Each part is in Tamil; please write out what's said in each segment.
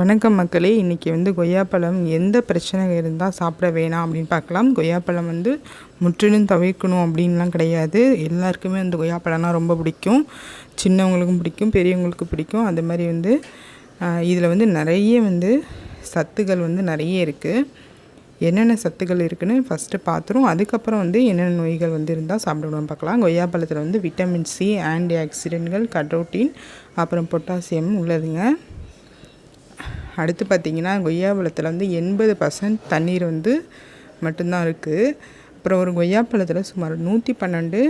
வணக்கம் மக்களே. இன்றைக்கி வந்து கொய்யாப்பழம் எந்த பிரச்சனை இருந்தால் சாப்பிட வேணாம் அப்படின்னு பார்க்கலாம். கொய்யாப்பழம் வந்து முற்றிலும் தவிர்க்கணும் அப்படின்லாம் கிடையாது. எல்லாருக்குமே வந்து கொய்யாப்பழம்னா ரொம்ப பிடிக்கும். சின்னவங்களுக்கும் பிடிக்கும் பெரியவங்களுக்கும் பிடிக்கும். அந்த மாதிரி வந்து இதில் வந்து நிறைய வந்து சத்துக்கள் வந்து நிறைய இருக்குது என்னென்ன சத்துக்கள் இருக்குதுன்னு ஃபஸ்ட்டு பார்த்துரும் அதுக்கப்புறம் வந்து என்னென்ன நோய்கள் வந்து இருந்தால் சாப்பிடணும்னு பார்க்கலாம். கொய்யாப்பழத்தில் வந்து விட்டமின் சி ஆன்டி ஆக்சிடென்ட்கள் கட்ரோட்டின் அப்புறம் பொட்டாசியம் உள்ளதுங்க. அடுத்து பார்த்திங்கன்னா கொய்யாப்பழத்தில் வந்து எண்பது பர்சன்ட் தண்ணீர் வந்து மட்டும்தான் இருக்குது அப்புறம் ஒரு கொய்யாப்பழத்தில் சுமார் நூற்றி பன்னெண்டு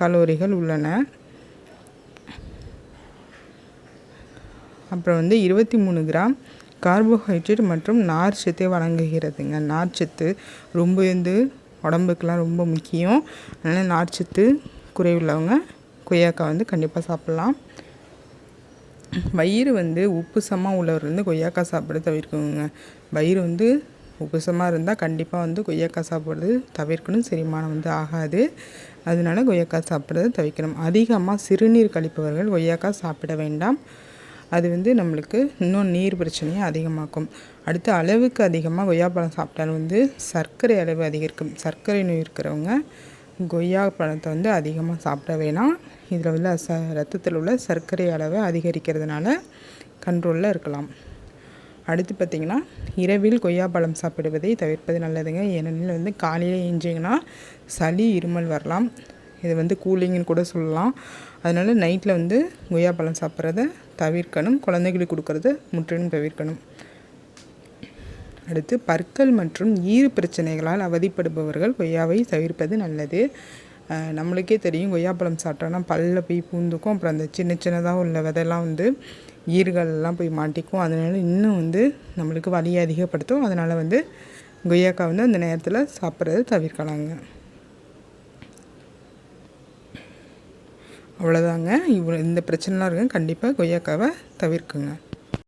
கலோரிகள் உள்ளன. அப்புறம் வந்து இருபத்தி மூணு கிராம் கார்போஹைட்ரேட் மற்றும் நார் சத்தை வழங்குகிறதுங்க. நார்ச்சத்து ரொம்ப வந்து உடம்புக்கெலாம் ரொம்ப முக்கியம். அதனால் நார்ச்சத்து குறைவுள்ளவங்க கொய்யாக்காய் வந்து கண்டிப்பாக சாப்பிட்லாம். வயிறு வந்து உப்புசமாக உள்ளவர் வந்து கொய்யாக்காய் சாப்பிட தவிர்க்கணுங்க. வயிறு வந்து உப்புசமாக இருந்தால் கண்டிப்பாக வந்து கொய்யாக்காய் சாப்பிட்றது தவிர்க்கணும் செரிமானம் வந்து ஆகாது. அதனால கொய்யாக்காய் சாப்பிட்றத தவிர்க்கணும். அதிகமாக சிறுநீர் கழிப்பவர்கள் கொய்யாக்காய் சாப்பிட வேண்டாம். அது வந்து நம்மளுக்கு இன்னும் நீர் பிரச்சனையை அதிகமாக்கும். அடுத்து அளவுக்கு அதிகமாக கொய்யாப்பழம் சாப்பிட்டாலும் வந்து சர்க்கரை அளவு அதிகரிக்கும். சர்க்கரை நோய் இருக்கிறவங்க கொய்யா பழத்தை வந்து அதிகமாக சாப்பிட வேணாம். இதில் உள்ள ச ரத்தத்தில் உள்ள சர்க்கரை அளவை அதிகரிக்கிறதுனால கண்ட்ரோலில் இருக்கலாம். அடுத்து பார்த்திங்கன்னா இரவில் கொய்யாப்பழம் சாப்பிடுவதை தவிர்ப்பது நல்லதுங்க. ஏனெனில் வந்து காலையில் ஏஞ்சிங்கன்னா சளி இருமல் வரலாம். இது வந்து கூலிங்னு கூட சொல்லலாம். அதனால் நைட்டில் வந்து கொய்யாப்பழம் சாப்பிட்றத தவிர்க்கணும். குழந்தைகளுக்கு கொடுக்கறது முற்றிலும் தவிர்க்கணும். அடுத்து பற்கள் மற்றும் ஈறு பிரச்சனைகளால் அவதிப்படுபவர்கள் கொய்யாவை தவிர்ப்பது நல்லது. நம்மளுக்கே தெரியும் கொய்யாப்பழம் சாப்பிட்டோன்னா பல்லில் போய் பூந்துக்கும். அப்புறம் அந்த சின்ன சின்னதாக உள்ள விதையெல்லாம் வந்து ஈர்கள்லாம் போய் மாட்டிக்கும். அதனால் இன்னும் வந்து நம்மளுக்கு வலியை அதிகப்படுத்தும். அதனால் வந்து கொய்யாக்காய் வந்து அந்த நேரத்தில் சாப்பிட்றது தவிர்க்கலாங்க. அவ்வளோதாங்க இவ்வளோ இந்த பிரச்சனைலாம் இருக்குங்க. கண்டிப்பாக கொய்யாக்காவை தவிர்க்குங்க.